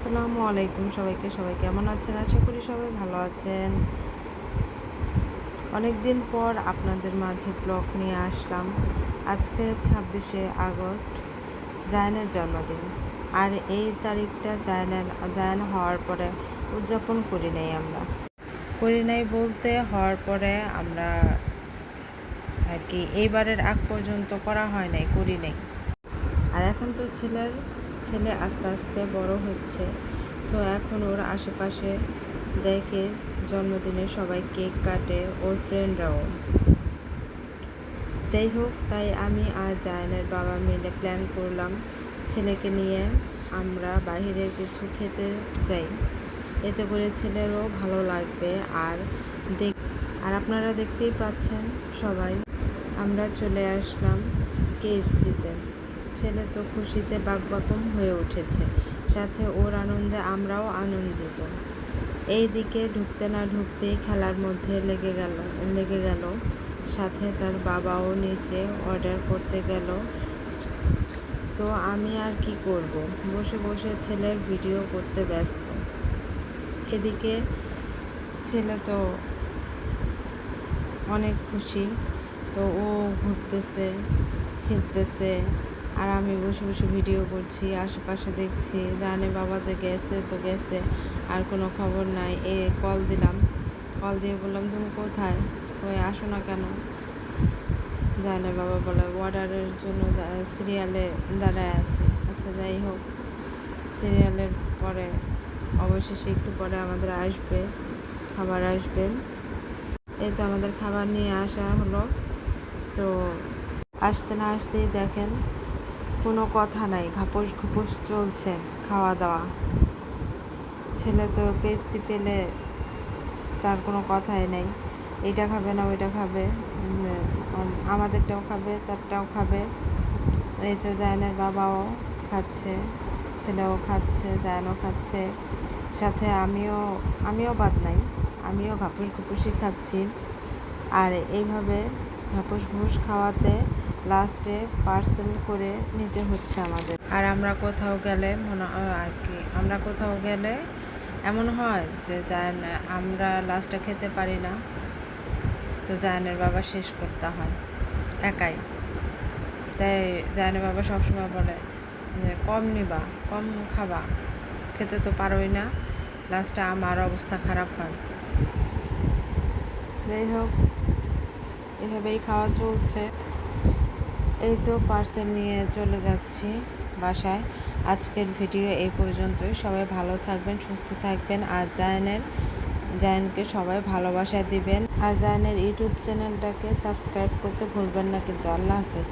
আসসালামু আলাইকুম সবাইকে। সবাই কেমন আছেন? আশা করি সবাই ভালো আছেন। অনেক দিন পর আপনাদের মাঝে ব্লগ নিয়ে আসলাম। আজকে ছাব্বিশে আগস্ট, জায়নের জন্মদিন। আর এই তারিখটা জায়নের, জায়ন হওয়ার পরে উদযাপন করি নাই আমরা। করি নাই বলতে হওয়ার পরে আমরা আর কি এইবারের আগ পর্যন্ত করা হয় নাই, করি নাই। আর এখন তো ছেলের ছেলে আস্তে আস্তে বড় হচ্ছে। সো এখন ওর আশেপাশে দেখে জন্মদিনে সবাই কেক কাটে ওর ফ্রেন্ডরাও যাই হোক, তাই আমি আর জায়নের বাবা মিলে প্ল্যান করলাম ছেলেকে নিয়ে আমরা বাইরে কিছু খেতে যাই। এতে করে ছেলেরও ভালো লাগবে আর দেখ, আর আপনারা দেখতেই পাচ্ছেন সবাই, আমরা চলে আসলাম কেএফসিতে ছেলে তো খুশিতে বাকবাকম হয়ে উঠেছে। সাথে ওর আনন্দে আমরাও আনন্দিত। এই দিকে ঢুকতে না ঢুকতেই খেলার মধ্যে লেগে গেল লেগে গেল। সাথে তার বাবাও নিচে অর্ডার করতে গেল। তো আমি আর কি করব? বসে বসে ছেলের ভিডিও করতে ব্যস্ত। এদিকে ছেলে তো অনেক খুশি। তো ও ঘুরতেছে, খেলতেছে। আর আমি বসে বসে ভিডিও করছি, আশেপাশে দেখছি, জানে বাবা যে গেছে তো গেছে, আর কোনো খবর নাই। এ কল দিলাম, কল দিয়ে বললাম, তুমি কোথায়? ওই আসো না কেন? জানে বাবা বলে অর্ডারের জন্য সিরিয়ালে দাঁড়ায় আছে। আচ্ছা যাই হোক সিরিয়ালের পরে, অবশেষে একটু পরে আমাদের আসবে, খাবার আসবে। এই তো আমাদের খাবার নিয়ে আসা হলো। তো, আসতে না আসতেই দেখেন কোনো কথা নাই, ঘাপস ঘুপস চলছে খাওয়া দাওয়া ছেলে তো পেপসি পেলে তার কোনো কথাই নেই, এইটা খাবে না, ওইটা খাবে আমাদেরটাও খাবে, তারটাও খাবে, এই তো জায়নের বাবাও খাচ্ছে, ছেলেও খাচ্ছে, জায়নও খাচ্ছে, সাথে আমিও আমিও বাদ নাই, আমিও ঘাপুস ঘুপুসই খাচ্ছি। আর এইভাবে ঘাপুস ঘুষ খাওয়াতে লাস্টে পার্সেল করে নিতে হচ্ছে আমাদের। আর আমরা কোথাও গেলে মনে আর কি, আমরা কোথাও গেলে এমন হয় যে জায়ন আমরা লাস্টটা খেতে পারি না, তো জায়নের বাবা শেষ করতে হয়, একাই। তাই জায়নের বাবা সবসময় বলে যে, কম নিবা, কম খাবা, খেতে তো পারোই না, লাস্টে আমার অবস্থা খারাপ হয়। যাই হোক, এভাবেই খাওয়া চলছে। এই তো পার্সেল নিয়ে চলে যাচ্ছি বাসায়। আজকের ভিডিও এই পর্যন্তই। সবাই ভালো থাকবেন, সুস্থ থাকবেন। আর জায়নের জায়নকে সবাই ভালোবাসা দিবেন। আর জায়নের ইউটিউব চ্যানেলটাকে সাবস্ক্রাইব করতে ভুলবেন না কিন্তু। আল্লাহ হাফেজ।